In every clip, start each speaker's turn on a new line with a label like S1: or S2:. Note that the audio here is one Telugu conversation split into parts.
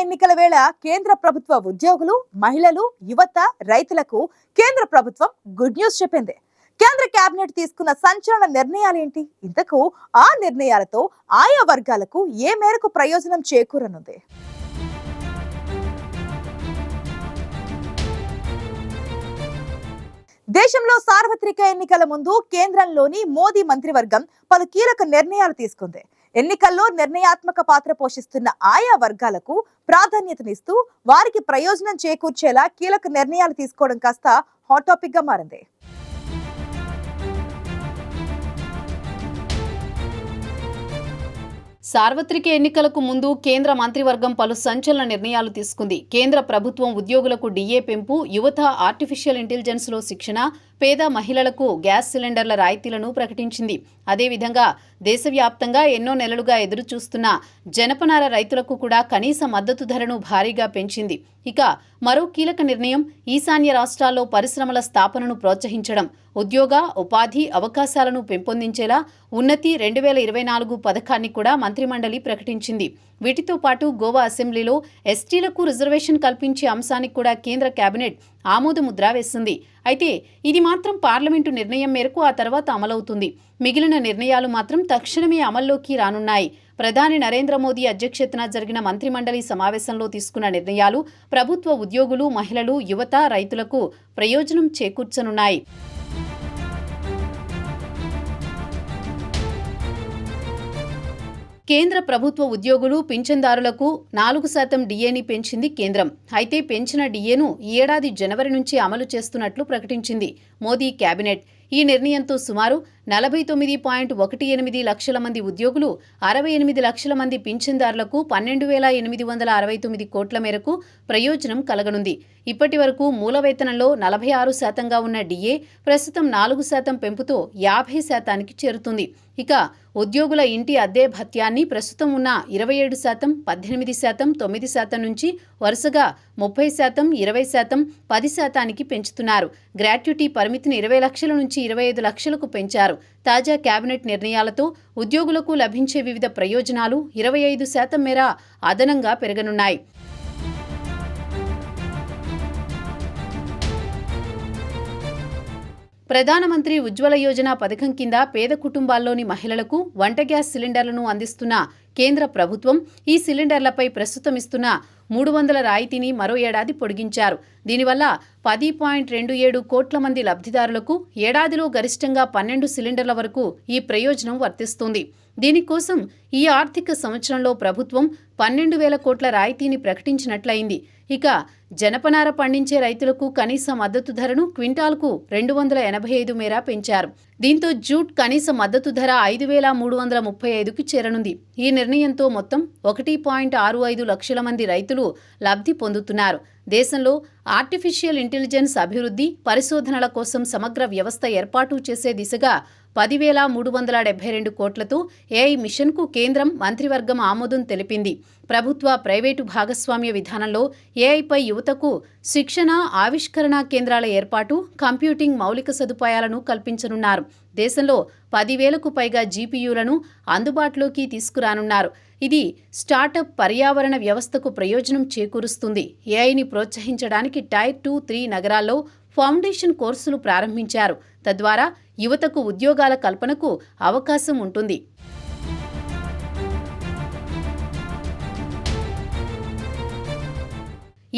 S1: ఎన్నికల వేళ కేంద్ర ప్రభుత్వ ఉద్యోగులు మహిళలు యువత రైతులకు కేంద్ర ప్రభుత్వం గుడ్ న్యూస్ చెప్పింది. కేంద్ర కేబినెట్ తీసుకున్న సంచలన నిర్ణయాలేంటి? ఇంతకు ఆ నిర్ణయాలతో ఆయా వర్గాలకు ఏ మేరకు ప్రయోజనం చేకూరనుంది? దేశంలో సార్వత్రిక ఎన్నికల ముందు కేంద్రంలోని మోదీ మంత్రివర్గం పలు కీలక నిర్ణయాలు తీసుకుంది. ఎన్నికల్లో నిర్ణయాత్మక పాత్ర పోషిస్తున్న ఆయా వర్గాలకు ప్రాధాన్యతనిస్తూ వారికి ప్రయోజనం చేకూర్చేలా కీలక నిర్ణయాలు తీసుకోవడం కాస్త హాట్ టాపిక్గా మారింది.
S2: సార్వత్రిక ఎన్నికలకు ముందు కేంద్ర మంత్రివర్గం పలు సంచలన నిర్ణయాలు తీసుకుంది. కేంద్ర ప్రభుత్వం ఉద్యోగులకు డిఏ పెంపు యువత ఆర్టిఫిషియల్ ఇంటెలిజెన్స్లో శిక్షణ పేద మహిళలకు గ్యాస్ సిలిండర్ల రాయితీలను ప్రకటించింది. అదేవిధంగా దేశవ్యాప్తంగా ఎన్నో నెలలుగా ఎదురుచూస్తున్న జనపనార రైతులకు కూడా కనీస మద్దతు ధరను భారీగా పెంచింది. ఇక మరో కీలక నిర్ణయం ఈశాన్య రాష్ట్రాల్లో పరిశ్రమల స్థాపనను ప్రోత్సహించడం. ఉద్యోగ ఉపాధి అవకాశాలను పెంపొందించేలా ఉన్నతి రెండు వేల ఇరవై నాలుగు పథకాన్ని కూడా మంత్రిమండలి ప్రకటించింది. వీటితో పాటు గోవా అసెంబ్లీలో ఎస్టీలకు రిజర్వేషన్ కల్పించే అంశానికి కూడా కేంద్ర కేబినెట్ ఆమోదముద్ర వేసింది. అయితే ఇది మాత్రం పార్లమెంటు నిర్ణయం మేరకు ఆ తర్వాత అమలవుతుంది. మిగిలిన నిర్ణయాలు మాత్రం తక్షణమే అమల్లోకి రానున్నాయి. ప్రధాని నరేంద్ర మోదీ అధ్యక్షతన జరిగిన మంత్రిమండలి సమావేశంలో తీసుకున్న నిర్ణయాలు ప్రభుత్వ ఉద్యోగులు మహిళలు యువత రైతులకు ప్రయోజనం చేకూర్చనున్నాయి. కేంద్ర ప్రభుత్వ ఉద్యోగులు పింఛన్దారులకు నాలుగు శాతం డిఏని పెంచింది కేంద్రం. అయితే పెంచిన డిఏను ఈ ఏడాది జనవరి నుంచి అమలు చేస్తున్నట్లు ప్రకటించింది మోదీ కేబినెట్ ఈ నిర్ణయంతో సుమారు నలభై తొమ్మిది పాయింట్ ఒకటి ఎనిమిది లక్షల మంది ఉద్యోగులు అరవై ఎనిమిది లక్షల మంది పింఛన్దారులకు పన్నెండు వేల ఎనిమిది వందల అరవై తొమ్మిది కోట్ల మేరకు ప్రయోజనం కలగనుంది. ఇప్పటి వరకు మూల వేతనంలో నలభై ఆరు శాతంగా ఉన్న డిఏ ప్రస్తుతం నాలుగు శాతం పెంపుతో యాభై శాతానికి చేరుతుంది. ఇక ఉద్యోగుల ఇంటి అద్దె భత్యాన్ని ప్రస్తుతం ఉన్న ఇరవై ఏడు శాతం పద్దెనిమిది శాతం తొమ్మిది శాతం నుంచి వరుసగా ముప్పై శాతం ఇరవై శాతం పది శాతానికి పెంచుతున్నారు. గ్రాట్యుటీ పరిమితిని ఇరవై లక్షల నుంచి ఇరవై ఐదు లక్షలకు పెంచారు. తాజా కేబినెట్ నిర్ణయాలతో ఉద్యోగులకు లభించే వివిధ ప్రయోజనాలు ఇరవై ఐదు శాతం మేర అదనంగా పెరగనున్నాయి. ప్రధానమంత్రి ఉజ్వల యోజన పథకం కింద పేద కుటుంబాల్లోని మహిళలకు వంట గ్యాస్ సిలిండర్లను అందిస్తున్న కేంద్ర ప్రభుత్వం ఈ సిలిండర్లపై ప్రస్తుతం ఇస్తున్న మూడు వందల రాయితీని మరో ఏడాది పొడిగించారు. దీనివల్ల పది పాయింట్ రెండు ఏడు కోట్ల మంది లబ్ధిదారులకు ఏడాదిలో గరిష్టంగా పన్నెండు సిలిండర్ల వరకు ఈ ప్రయోజనం వర్తిస్తుంది. దీనికోసం ఈ ఆర్థిక సంవత్సరంలో ప్రభుత్వం పన్నెండు వేల కోట్ల రాయితీని ప్రకటించినట్లయింది. ఇక జనపనార పండించే రైతులకు కనీస మద్దతు ధరను క్వింటాల్కు రెండు వందల ఎనభై ఐదు మేర పెంచారు. దీంతో జూట్ కనీస మద్దతు ధర ఐదు వేల మూడు వందల ముప్పై ఐదుకి చేరనుంది. ఈ నిర్ణయంతో మొత్తం ఒకటి పాయింట్ ఆరు ఐదు లక్షల మంది రైతులు లబ్ధి పొందుతున్నారు. దేశంలో ఆర్టిఫిషియల్ ఇంటెలిజెన్స్ అభివృద్ధి పరిశోధనల కోసం సమగ్ర వ్యవస్థ ఏర్పాటు చేసే దిశగా పదివేల మూడు వందల డెబ్బై రెండు కోట్లతో ఏఐ మిషన్కు కేంద్రం మంత్రివర్గం ఆమోదం తెలిపింది. ప్రభుత్వ ప్రైవేటు భాగస్వామ్య విధానంలో ఏఐపై యువతకు శిక్షణ ఆవిష్కరణ కేంద్రాల ఏర్పాటు కంప్యూటింగ్ మౌలిక సదుపాయాలను కల్పించనున్నారు. దేశంలో పదివేలకు పైగా జీపీయూలను అందుబాటులోకి తీసుకురానున్నారు. ఇది స్టార్టప్ పర్యావరణ వ్యవస్థకు ప్రయోజనం చేకూరుస్తుంది. ఏఐని ప్రోత్సహించడానికి టైర్ టూ త్రీ నగరాల్లో ఫౌండేషన్ కోర్సులు ప్రారంభించారు. తద్వారా యువతకు ఉద్యోగాల కల్పనకు అవకాశం ఉంటుంది.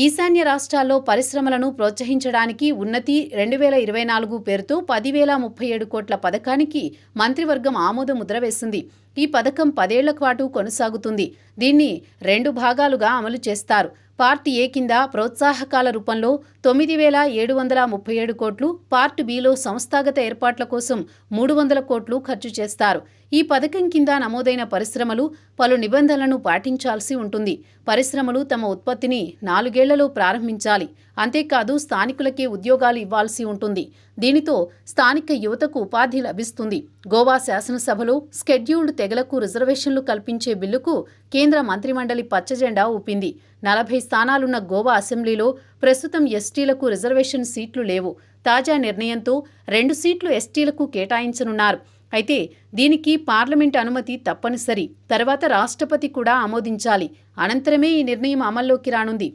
S2: ఈశాన్య రాష్ట్రాల్లో పరిశ్రమలను ప్రోత్సహించడానికి ఉన్నతి రెండు వేల ఇరవై నాలుగు పేరుతో పదివేల ముప్పై ఏడు కోట్ల పథకానికి మంత్రివర్గం ఆమోద ముద్ర వేసింది. ఈ పథకం పదేళ్ళ పాటు కొనసాగుతుంది. దీన్ని రెండు భాగాలుగా అమలు చేస్తారు. పార్ట్ ఏ కింద ప్రోత్సాహకాల రూపంలో తొమ్మిది వేల ఏడు వందల ముప్పై ఏడు కోట్లు పార్ట్ బిలో సంస్థాగత ఏర్పాట్ల కోసం మూడు వందల కోట్లు ఖర్చు చేస్తారు. ఈ పథకం కింద నమోదైన పరిశ్రమలు పలు నిబంధనలను పాటించాల్సి ఉంటుంది. పరిశ్రమలు తమ ఉత్పత్తిని నాలుగేళ్ళలో ప్రారంభించాలి. అంతేకాదు స్థానికులకే ఉద్యోగాలు ఇవ్వాల్సి ఉంటుంది. దీనితో స్థానిక యువతకు ఉపాధి లభిస్తుంది. గోవా శాసనసభలో స్కెడ్యూల్డ్ తెగలకు రిజర్వేషన్లు కల్పించే బిల్లుకు కేంద్ర మంత్రిమండలి పచ్చజెండా ఊపింది. నలభై స్థానాలున్న గోవా అసెంబ్లీలో ప్రస్తుతం ఎస్టీలకు రిజర్వేషన్ సీట్లు లేవు. తాజా నిర్ణయంతో రెండు సీట్లు ఎస్టీలకు కేటాయించనున్నారు. అయితే దీనికి పార్లమెంట్ అనుమతి తప్పనిసరి. తర్వాత రాష్ట్రపతి కూడా ఆమోదించాలి. అనంతరమే ఈ నిర్ణయం అమల్లోకి రానుంది.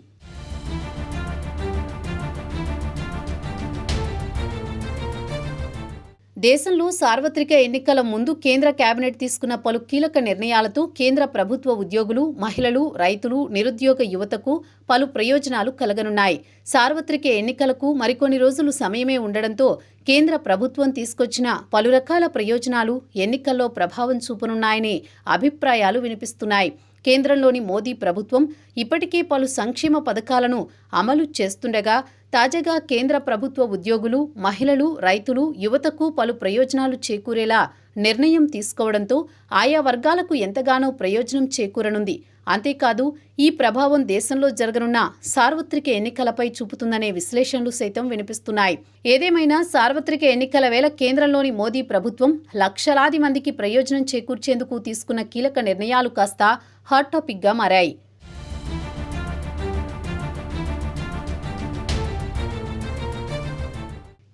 S2: దేశంలో సార్వత్రిక ఎన్నికల ముందు కేంద్ర కేబినెట్ తీసుకున్న పలు కీలక నిర్ణయాలతో కేంద్ర ప్రభుత్వ ఉద్యోగులు మహిళలు రైతులు నిరుద్యోగ యువతకు పలు ప్రయోజనాలు కలగనున్నాయి. సార్వత్రిక ఎన్నికలకు మరికొన్ని రోజులు సమయమే ఉండడంతో కేంద్ర ప్రభుత్వం తీసుకొచ్చిన పలు రకాల ప్రయోజనాలు ఎన్నికల్లో ప్రభావం చూపనున్నాయని అభిప్రాయాలు వినిపిస్తున్నాయి. కేంద్రంలోని మోదీ ప్రభుత్వం ఇప్పటికే పలు సంక్షేమ పథకాలను అమలు చేస్తుండగా తాజాగా కేంద్ర ప్రభుత్వ ఉద్యోగులు మహిళలు రైతులు యువతకు పలు ప్రయోజనాలు చేకూరేలా నిర్ణయం తీసుకోవడంతో ఆయా వర్గాలకు ఎంతగానో ప్రయోజనం చేకూరనుంది. అంతేకాదు ఈ ప్రభావం దేశంలో జరగనున్న సార్వత్రిక ఎన్నికలపై చూపుతుందనే విశ్లేషణలు సైతం వినిపిస్తున్నాయి. ఏదేమైనా సార్వత్రిక ఎన్నికల వేళ కేంద్రంలోని మోదీ ప్రభుత్వం లక్షలాది మందికి ప్రయోజనం చేకూర్చేందుకు తీసుకున్న కీలక నిర్ణయాలు కాస్త హాట్ టాపిక్గా మారాయి.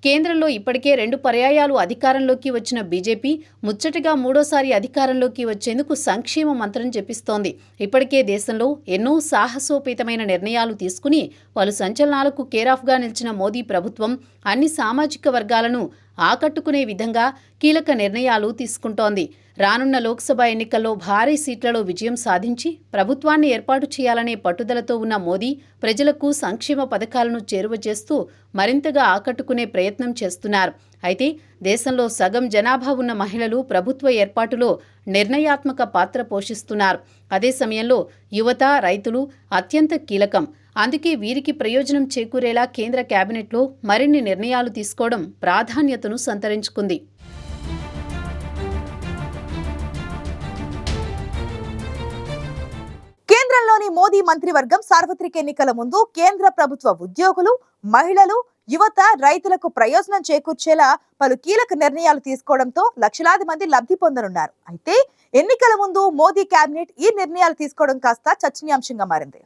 S2: కేంద్రంలో ఇప్పటికే రెండు పర్యాయాలు అధికారంలోకి వచ్చిన బీజేపీ ముచ్చటగా మూడోసారి అధికారంలోకి వచ్చేందుకు సంక్షేమ మంత్రం జపిస్తోంది. ఇప్పటికే దేశంలో ఎన్నో సాహసోపేతమైన నిర్ణయాలు తీసుకుని పలు సంచలనాలకు కేరాఫ్గా నిలిచిన మోదీ ప్రభుత్వం అన్ని సామాజిక వర్గాలను ఆకట్టుకునే విధంగా కీలక నిర్ణయాలు తీసుకుంటోంది. రానున్న లోక్సభ ఎన్నికల్లో భారీ సీట్లలో విజయం సాధించి ప్రభుత్వాన్ని ఏర్పాటు చేయాలనే పట్టుదలతో ఉన్న మోదీ ప్రజలకు సంక్షేమ పథకాలను చేరువ చేస్తూ మరింతగా ఆకట్టుకునే ప్రయత్నం చేస్తున్నారు. అయితే దేశంలో సగం జనాభా ఉన్న మహిళలు ప్రభుత్వ ఏర్పాటులో నిర్ణయాత్మక పాత్ర పోషిస్తున్నారు. అదే సమయంలో యువత రైతులు అత్యంత కీలకం. అందుకే వీరికి ప్రయోజనం చేకూరేలా కేంద్ర కేబినెట్లో మరిన్ని నిర్ణయాలు తీసుకోవడం ప్రాధాన్యతను సంతరించుకుంది.
S1: కేంద్రంలోని మోదీ మంత్రివర్గం సార్వత్రిక ఎన్నికల ముందు కేంద్ర ప్రభుత్వ ఉద్యోగులు మహిళలు యువత రైతులకు ప్రయోజనం చేకూర్చేలా పలు కీలక నిర్ణయాలు తీసుకోవడంతో లక్షలాది మంది లబ్ధి పొందనున్నారు. అయితే ఎన్నికల ముందు మోదీ కేబినెట్ ఈ నిర్ణయాలు తీసుకోవడం కాస్త చర్చనీయాంశంగా మారింది.